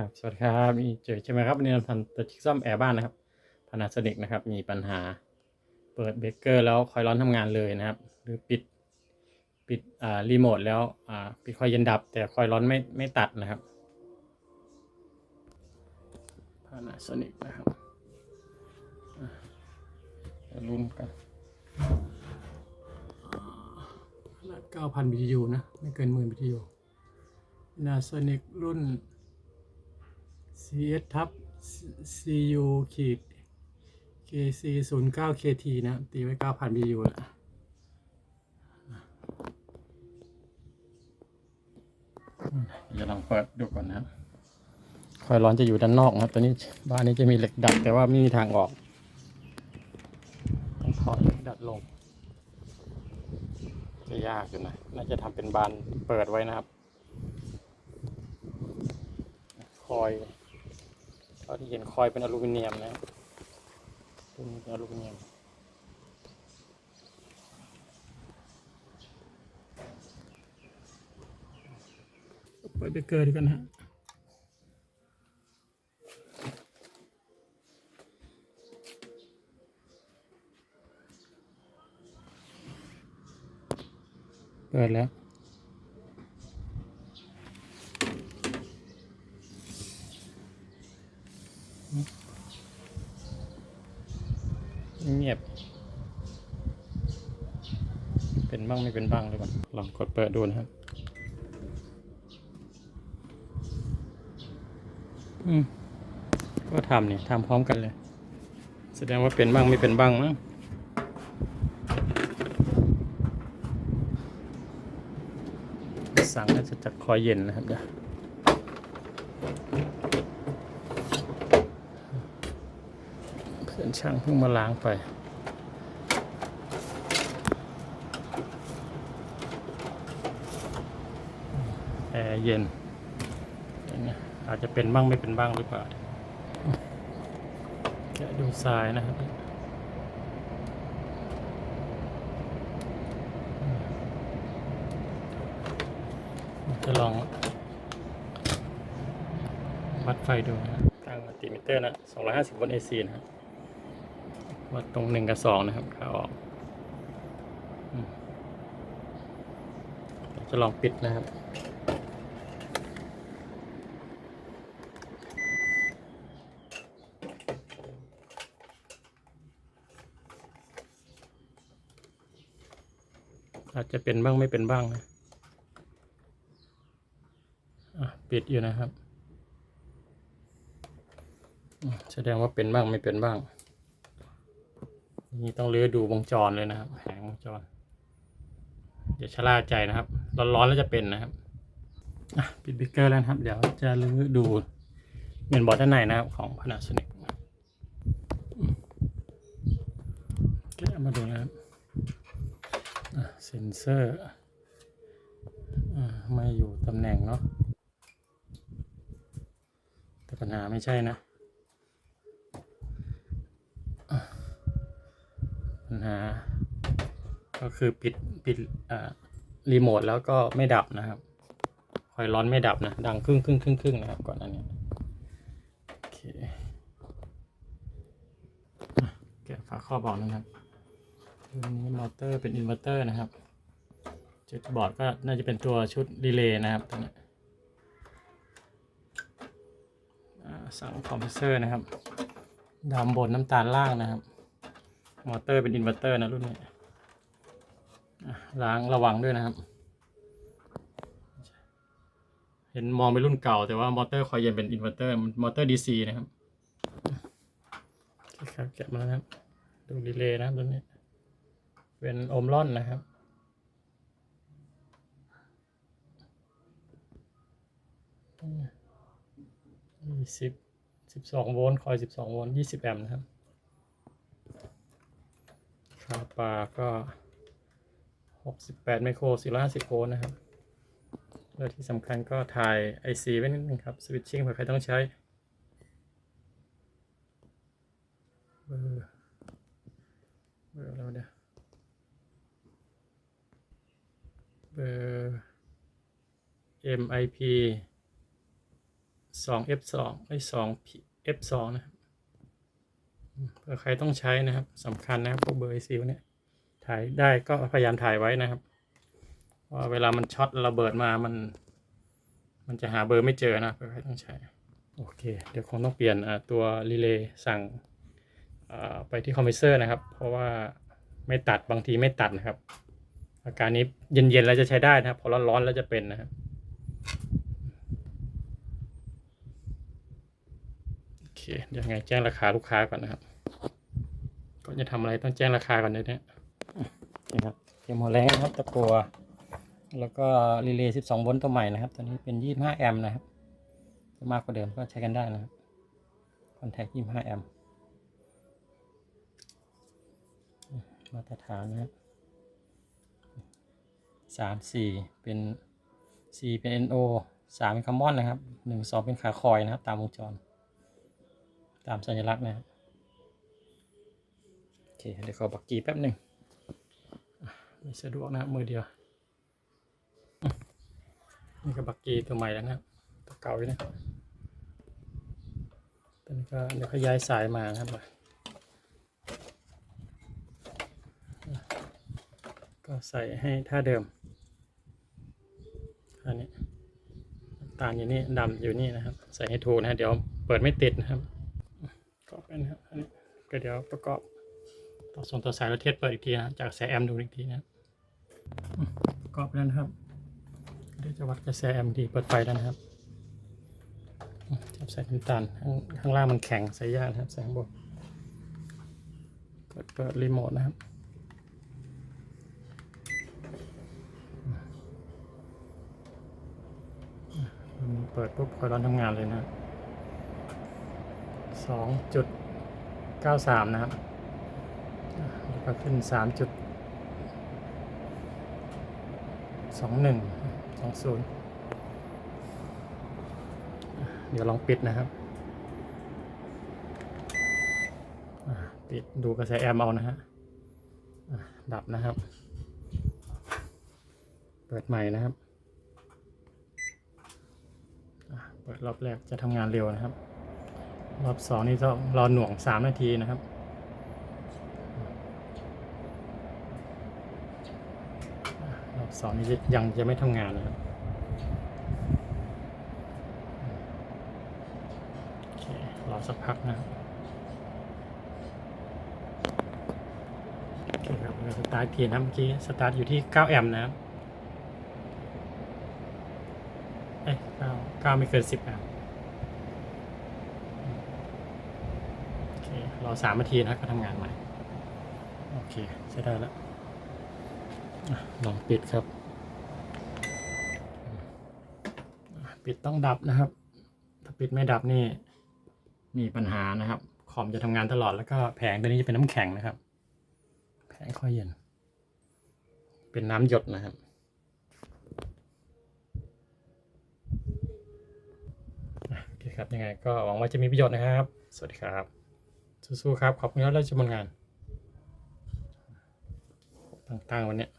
ครับสวัสดีครับนี่เจอใช่ไหมครับวันนี้เราทำตัวชิกซ่อมแอร์บ้านนะครับพานาโซนิกนะครับ มีปัญหาเปิดเบรกเกอร์แล้วคอยร้อนทำงานเลยนะครับ หรือปิดปิดอ่ารีโมทแล้วอ่าปิดคอยเย็นดับ แต่คอยร้อนไม่ไม่ตัดนะครับพานาโซนิกนะครับอะเดี๋ยวลุ้นกันขนาด9,000 BTU นะ ไม่เกินหมื่น BTU นาโซนิกรุ่น CS ทับ CU ขีด KC 0 9 KT นะครับตีไว้ 9,000 BU แล้วเดี๋ยวลองเปิดดูก่อนนะครับคอยร้อนจะอยู่ด้านนอกนะครับตอนนี้บ้านนี้จะมีเหล็กดัด แต่ว่าไม่มีทางออก ต้องถอดเหล็กดัดลง จะยากอยู่นะ น่าจะทำเป็นบานเปิดไว้นะครับ คอย เท่าที่เห็นคอยเป็นอลูมิเนียมนะตัวนี้เป็นอลูมิเนียมเปิดเบรกเกอร์ดีกันฮะเปิดแล้ว เงียบ เป็นบ้างไม่เป็นบ้างหรือเปล่าลองกดเปิดดูนะครับอืมก็ทำเนี่ยทำพร้อมกันเลย แสดงว่าเป็นบ้างไม่เป็นบ้างมั้งสั่งน่าจะจัดคอยเย็นนะครับเดี๋ยวเพื่อ ช่างเพิ่งมาล้างไป แอร์เย็น อาจจะเป็นบ้างไม่เป็นบ้างหรือเปล่าแกะดูทรายนะครับจะลองวัดไฟดูนะตั้งมัลติมิเตอร์นะ 250 โวลต์ AC นะครับ วัดตรงหนึ่งกับสองนะครับขาออกจะลองปิดนะครับอาจจะเป็นบ้างไม่เป็นบ้างนะปิดอยู่นะครับ แสดงว่าเป็นบ้างไม่เป็นบ้าง นี่ต้องเลื้อดูวงจรเลยนะครับแผงวงจรอย่าชะล่าใจนะครับ ร้อนๆแล้วจะเป็นนะครับปิดเบรกเกอร์แล้วนะครับ เดี๋ยวจะลื้อดูเมนบอร์ดด้านในนะครับ ของ Panasonic อืมแกะมาดูนะครับเซนเซอร์ไม่อยู่ตำแหน่งเนาะแต่ปัญหาไม่ใช่นะปัญ หา ก็คือปิดปิดอ่ารีโมทแล้วก็ไม่ดับนะครับคอยร้อนไม่ดับนะ ดังครึ่งครึ่งครึ่งครึ่งนะครับ ก่อนอันนี้โอเคแกะฝาครอบบอกนะครับตัวนี้มอเตอร์เป็นอินเวอร์เตอร์นะครับจุดบอร์ดก็น่าจะเป็นตัวชุดรีเลย์นะครับตัวนี้สั่งคอมเพรสเซอร์นะครับดำบนน้ำตาลล่างนะครับ มอเตอร์เป็นอินเวอร์เตอร์นะรุ่นนี้ล้างระวังด้วยนะครับ เห็นมองเป็นรุ่นเก่า แต่ว่ามอเตอร์คอยเย็นเป็นอินเวอร์เตอร์มอเตอร์ดีซีนะครับครับแกะมาแล้วนะครับดูรีเลย์นะตัวนี้ เป็นโอมลอนนะครับยี่สิบสิบสองโวลต์คอยสิบสองโวลต์ยี่สิบแอมป์นะครับ ค่าปลาก็หกสิบแปดไมโครสี่ร้อยห้าสิบโวลต์นะครับ แล้วที่สำคัญก็ถ่าย IC ไว้นิดนึงครับสวิตชิ่งเผื่อใครต้องใช้เบอร์เบอร์อะไรวะเดี๋ยวเบอร์ MIP สอง F สองไอ้สอง F สองนะครับ เผื่อใครต้องใช้นะครับสำคัญนะครับพวกเบอร์ซิลเนี่ยถ่ายได้ก็พยายามถ่ายไว้นะครับว่าเวลามันช็อตระเบิดมามัน มันจะหาเบอร์ไม่เจอนะเผื่อใครต้องใช้โอเค เดี๋ยวคงต้องเปลี่ยนตัวรีเลย์สั่งไปที่คอมเพรสเซอร์นะครับ เพราะว่าไม่ตัดบางทีไม่ตัดนะครับ อาการนี้เย็นๆแล้วจะใช้ได้นะครับ พอร้อนๆแล้วจะเป็นนะครับ โอ เคเดี๋ยวไงแจ้งราคาลูกค้าก่อนนะครับก่อนจะทำอะไรต้องแจ้งราคาก่อนเลยเนี่ยนี่ครับเตรียมหัวแรงนะครับตะกัว แล้วก็รีเลย์12โวลต์ตัวใหม่นะครับ ตัวนี้เป็น25แอมป์นะครับมากกว่าเดิมก็ใช้กันได้นะครับคอนแทค25แอมป์มาตรฐานนะครับสามสี่เป็นสี่เป็น NO สามเป็นคาร์บอนนะครับหนึ่งสองเป็นขาคอยนะครับ ตามวงจร ตามสัญลักษณ์นะครับโอเคเดี๋ยวขอบักกี้แป๊บหนึ่งไม่สะดวกนะครับมือเดียว นี่ก็บักกี้ตัวใหม่แล้วนะครับตัวเก่าอยู่นะตอนนี้ก็เดี๋ยวขยายสายมานะครับก็ใส่ให้ท่าเดิมท่านี้ตาลอยู่นี่ดำอยู่นี่นะครับ ใส่ให้ถูกนะฮะเดี๋ยวเปิดไม่ติดนะครับประกอบกันนะครับอันนี้ ก็เดี๋ยวประกอบต่อส่งต่อสายแล้วเทสเปิดอีกทีนะจากแสแอมดูอีกทีนะอืมประกอบแล้วนะครับเดี๋ยวจะวัดกระแสแอมดีเปิดไฟแล้วนะครับอืมจับใส่น้ำตาลข้างข้างล่างมันแข็งใส่ยากนะครับใส่ข้างบนเปิดเปิดรีโมทนะครับอืมเปิดปุ๊บคอยร้อนทำงานเลยนะสองจุด เก้าสามนะครับแล้วก็ขึ้นสามจุดสองหนึ่งสองศูนย์เดี๋ยวลองปิดนะครับปิดดูกระแสแอมเอานะฮะดับนะครับ เปิดใหม่นะครับ เปิดรอบแรกจะทำงานเร็วนะครับ รอบสองนี่ต้องรอหน่วงสามนาทีนะครับ รอบสองนี่ยังจะไม่ทำงานนะครับรอสักพักนะครับโอเคครับเราสตาร์ททีนะเมื่อกี้สตาร์ทอยู่ที่ 9 แอมป์นะครับ เอ้ยเก้าเก้าไม่เกินสิบแอมป์โอเค รอสามนาทีนะก็ทำงานใหม่ โอเคใช้ได้แล้วอลองปิดครับ ปิดต้องดับนะครับ ถ้าปิดไม่ดับนี่ มีปัญหานะครับ คอมจะทำงานตลอดแล้วก็แผงตัวนี้จะเป็นน้ำแข็งนะครับ แผงค่อยเย็น เป็นน้ำหยดนะครับโอเคครับยังไงก็หวังว่าจะมีประโยชน์นะครับ สวัสดีครับ สู้ๆครับ ขอบคุณครับแล้วจะมงาน ต่างๆวันเนี้ย